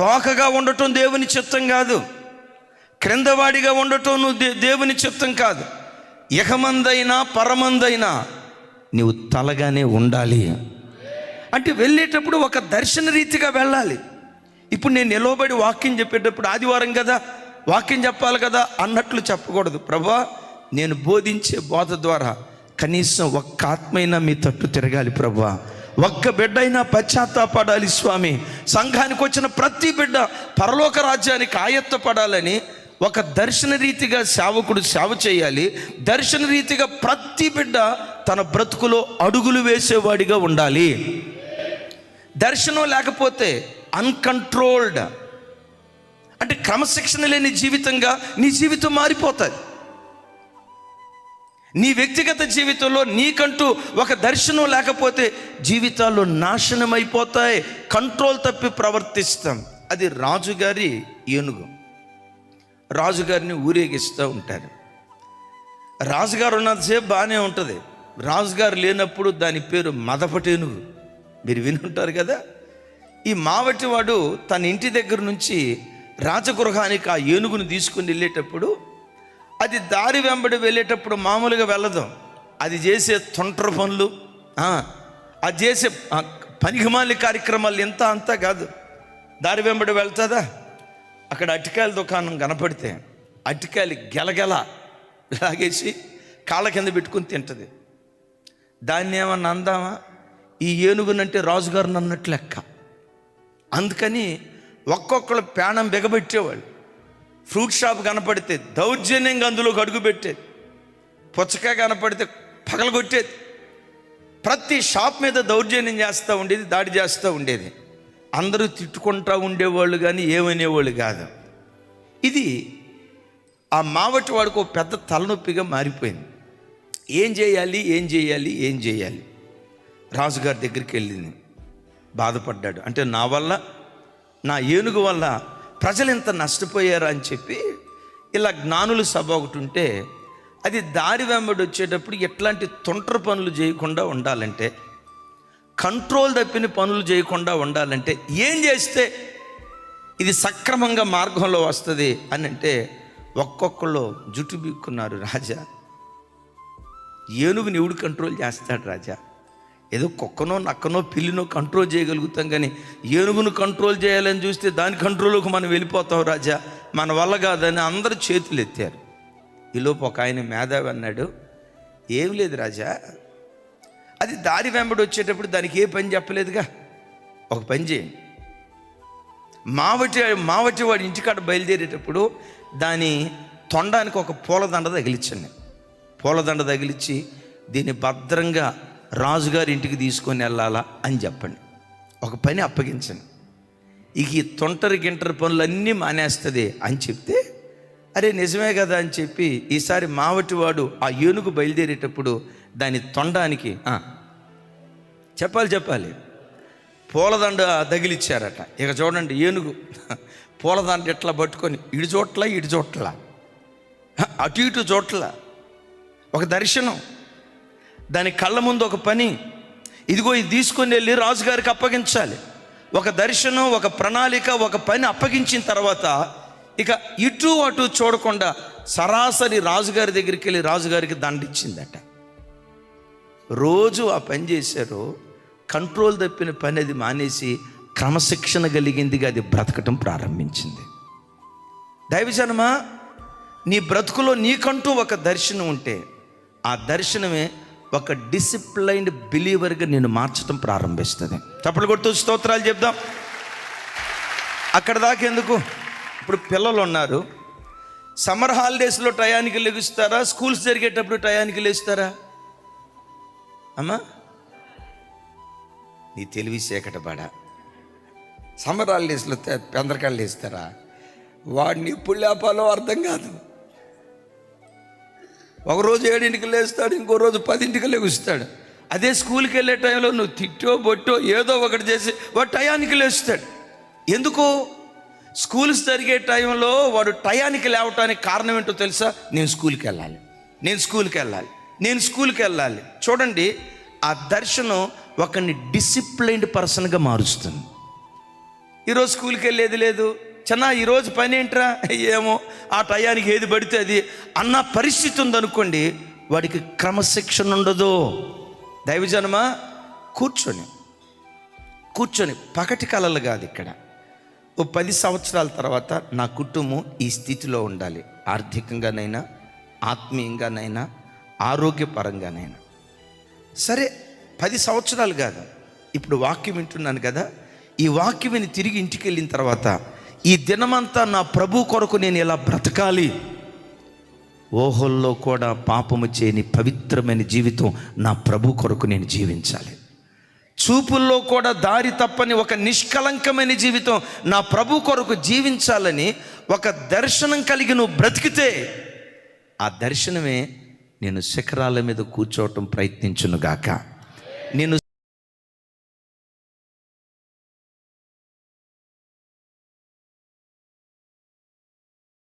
తోకగా ఉండటం దేవుని చిత్తం కాదు. క్రిందవాడిగా ఉండటం నువ్వు దేవుని చిత్తం కాదు. యహమందైనా పరమందైనా నీవు తలగానే ఉండాలి. అంటే వెళ్ళేటప్పుడు ఒక దర్శన రీతిగా వెళ్ళాలి. ఇప్పుడు నేను నిలవబడి వాక్యం చెప్పేటప్పుడు ఆదివారం కదా వాక్యం చెప్పాలి కదా అన్నట్లు చెప్పకూడదు. ప్రభా నేను బోధించే బోధ ద్వారా కనీసం ఒక్క ఆత్మైనా మీ తట్టు తిరగాలి ప్రభా. ఒక్క బిడ్డ అయినా పశ్చాత్తాపడాలి స్వామి. సంఘానికి వచ్చిన ప్రతి బిడ్డ పరలోక రాజ్యానికి ఆయత్తపడాలని ఒక దర్శన రీతిగా సేవకుడు సేవ చేయాలి. దర్శన రీతిగా ప్రతి బిడ్డ తన బ్రతుకులో అడుగులు వేసేవాడిగా ఉండాలి. దర్శనం లేకపోతే అన్కంట్రోల్డ్. అంటే క్రమశిక్షణ లేని జీవితంగా నీ జీవితం మారిపోతుంది. నీ వ్యక్తిగత జీవితంలో నీకంటూ ఒక దర్శనం లేకపోతే జీవితాలు నాశనం అయిపోతాయి కంట్రోల్ తప్పి ప్రవర్తిస్తాం. అది రాజుగారి ఏనుగు. రాజుగారిని ఊరేగిస్తూ ఉంటారు. రాజుగారు ఉన్నంతసేపు బాగానే ఉంటుంది. రాజుగారు లేనప్పుడు దాని పేరు మదపటేనుగు మీరు వినుంటారు కదా? ఈ మావటివాడు తన ఇంటి దగ్గర నుంచి రాజగృహానికి ఆ ఏనుగును తీసుకుని వెళ్ళేటప్పుడు అది దారి వెంబడి వెళ్ళేటప్పుడు మామూలుగా వెళ్ళదు. అది చేసే తొంటర పనులు అది చేసే పనికిమాలి కార్యక్రమాలు ఎంత అంతా కాదు. దారి వెంబడి వెళ్తుందా? అక్కడ అటికాయల దుకాణం కనపడితే అటికాయలు గెలగెల లాగేసి కాళ్ళ కింద పెట్టుకుని తింటుంది. దాన్ని ఏమన్నా అందామా? ఈ ఏనుగునంటే రాజుగారిని అన్నట్లు లెక్క. అందుకని ఒక్కొక్కరు ప్రాణం బిగబెట్టేవాళ్ళు. ఫ్రూట్ షాప్ కనపడితే దౌర్జన్యంగా అందులోకి అడుగు పెట్టేది. పుచ్చకాయ కనపడితే పగలగొట్టేది ప్రతి షాప్ మీద దౌర్జన్యం చేస్తూ ఉండేది దాడి చేస్తూ ఉండేది. అందరూ తిట్టుకుంటూ ఉండేవాళ్ళు కానీ ఏమనేవాళ్ళు కాదు. ఇది ఆ మావటి వాడికి ఒక పెద్ద తలనొప్పిగా మారిపోయింది. ఏం చేయాలి ఏం చేయాలి ఏం చేయాలి? రాజుగారి దగ్గరికి వెళ్ళింది. బాధపడ్డాడు. అంటే నా వల్ల నా ఏనుగు వల్ల ప్రజలు ఇంత నష్టపోయారు అని చెప్పి ఇలా జ్ఞానుల సభ ఒకటి ఉంటే అది దారి వెంబడి వచ్చేటప్పుడు ఎట్లాంటి తొంటర పనులు చేయకుండా ఉండాలంటే కంట్రోల్ తప్పిన పనులు చేయకుండా ఉండాలంటే ఏం చేస్తే ఇది సక్రమంగా మార్గంలో వస్తుంది అని అంటే ఒక్కొక్కళ్ళు జుట్టు బిక్కున్నారు రాజా. ఏనుగుని ఎవడు కంట్రోల్ చేస్తాడు రాజా? ఏదో కుక్కనో నక్కనో పిల్లినో కంట్రోల్ చేయగలుగుతాం కానీ ఏనుగును కంట్రోల్ చేయాలని చూస్తే దాని కంట్రోల్కి మనం వెళ్ళిపోతాం రాజా. మన వల్ల కాదని అందరూ చేతులు ఎత్తారు. ఈలోపు ఒక ఆయన మేధావి అన్నాడు ఏం లేదు రాజా. అది దారి వెంబడి వచ్చేటప్పుడు దానికి ఏ పని చెప్పలేదుగా. ఒక పని చేయండి మావటి మావటి వాడి ఇంటికాడ బయలుదేరేటప్పుడు దాని తొండానికి ఒక పూలదండ తగిలించండి పూలదండ తగిలించి దీన్ని భద్రంగా రాజుగారి ఇంటికి తీసుకొని వెళ్ళాలా అని చెప్పండి. ఒక పని అప్పగించండి. ఇక ఈ తొంటరి గింటరి పనులన్నీ మానేస్తుంది అని చెప్తే అరే నిజమే కదా అని చెప్పి ఈసారి మావటివాడు ఆ ఏనుగు బయలుదేరేటప్పుడు దాని తొండానికి చెప్పాలి చెప్పాలి. పూలదండ తగిలిచ్చారట. ఇక చూడండి ఏనుగు పూలదండ ఇట్లా పట్టుకొని ఇడి చోట్ల ఇటు చోట్ల అటు ఇటు చోట్ల. ఒక దర్శనం. దాని కళ్ళ ముందు ఒక పని. ఇదిగో ఇది తీసుకొని వెళ్ళి రాజుగారికి అప్పగించాలి. ఒక దర్శనం ఒక ప్రణాళిక ఒక పని అప్పగించిన తర్వాత ఇక ఇటు అటు చూడకుండా సరాసరి రాజుగారి దగ్గరికి వెళ్ళి రాజుగారికి దండిచ్చిందట. రోజు ఆ పని చేశారు. కంట్రోల్ తప్పిన పని అది మానేసి క్రమశిక్షణ కలిగిందిగా అది బ్రతకటం ప్రారంభించింది. దైవజనమా నీ బ్రతుకులో నీకంటూ ఒక దర్శనం ఉంటే ఆ దర్శనమే ఒక డిసిప్లైన్డ్ బిలీవర్గా నేను మార్చడం ప్రారంభిస్తుంది. చప్పలు కొడుతూ స్తోత్రాలు చెప్దాం. అక్కడ దాకా ఎందుకు? ఇప్పుడు పిల్లలు ఉన్నారు సమ్మర్ హాలిడేస్లో టయానికి లెగుస్తారా? స్కూల్స్ జరిగేటప్పుడు టయానికి లేస్తారా? అమ్మా నీ తెలివి సేకటపడా సమ్మర్ హాలిడేస్లో పెందరకాళ్ళు వేస్తారా వాడిని ఎప్పుడు లేపాలో అర్థం కాదు. ఒకరోజు ఏడింటికి లేస్తాడు ఇంకో రోజు పదింటికి లెగుస్తాడు. అదే స్కూల్కి వెళ్ళే టైంలో నువ్వు తిట్టో బొట్టో ఏదో ఒకటి చేసి వాడు టయానికి లేస్తాడు. ఎందుకు? స్కూల్స్ జరిగే టైంలో వాడు టయానికి లేవటానికి కారణం ఏంటో తెలుసా? నేను స్కూల్కి వెళ్ళాలి. నేను స్కూల్కి వెళ్ళాలి. నేను స్కూల్కి వెళ్ళాలి. చూడండి ఆ దర్శనం ఒకరిని డిసిప్లైన్డ్ పర్సన్గా మారుస్తుంది. ఈరోజు స్కూల్కి వెళ్ళేది లేదు. చిన్న ఈరోజు పని ఏంట్రా? ఏమో ఆ టయానికి ఏది పడితే అది. అన్న పరిస్థితి ఉందనుకోండి వాడికి క్రమశిక్షణ ఉండదు. దైవజనమా? కూర్చొని. కూర్చొని. పగటి కళలు కాదు ఇక్కడ. ఓ పది సంవత్సరాల తర్వాత నా కుటుంబం ఈ స్థితిలో ఉండాలి. ఆర్థికంగానైనా ఆత్మీయంగానైనా ఆరోగ్యపరంగానైనా. సరే పది సంవత్సరాలు కాదు. ఇప్పుడు వాక్యం వింటున్నాను కదా. ఈ వాక్యం తిరిగి ఇంటికి వెళ్ళిన తర్వాత ఈ దినమంతా నా ప్రభు కొరకు నేను ఎలా బ్రతకాలి? ఓహోల్లో కూడా పాపము చేయని పవిత్రమైన జీవితం నా ప్రభు కొరకు నేను జీవించాలి. చూపుల్లో కూడా దారి తప్పని ఒక నిష్కలంకమైన జీవితం నా ప్రభు కొరకు జీవించాలని ఒక దర్శనం కలిగి నువ్వు బ్రతికితే ఆ దర్శనమే నేను శిఖరాల మీద కూర్చోవటం ప్రయత్నించునుగాక నేను